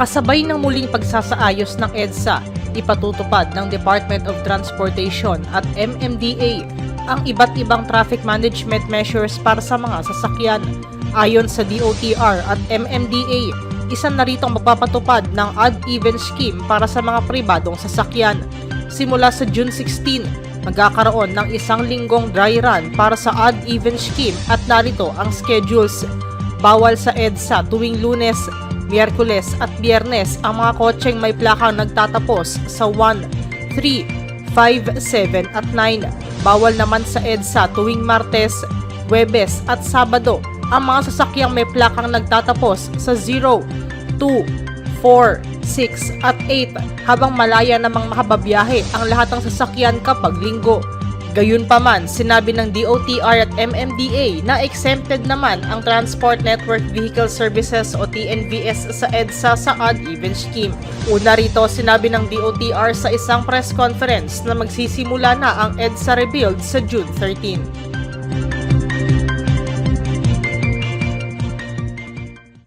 Kasabay ng muling pagsasaayos ng EDSA, ipatutupad ng Department of Transportation at MMDA ang iba't ibang traffic management measures para sa mga sasakyan. Ayon sa DOTR at MMDA, isa na rito magpapatupad ng odd-even scheme para sa mga pribadong sasakyan. Simula sa June 16, magkakaroon ng isang linggong dry run para sa odd-even scheme at narito ang schedules. Bawal sa EDSA tuwing lunes, miyerkules at biyernes ang mga kotseng may plakang nagtatapos sa 1, 3, 5, 7 at 9. Bawal naman sa EDSA tuwing Martes, Webes at Sabado ang mga sasakyang may plakang nagtatapos sa 0, 2, 4, 6 at 8 habang malaya namang makababiyahe ang lahat ng sasakyan kapag linggo. Gayunpaman, sinabi ng DOTR at MMDA na exempted naman ang Transport Network Vehicle Services o TNVS sa EDSA sa odd-even scheme. Una rito, sinabi ng DOTR sa isang press conference na magsisimula na ang EDSA rebuild sa June 13.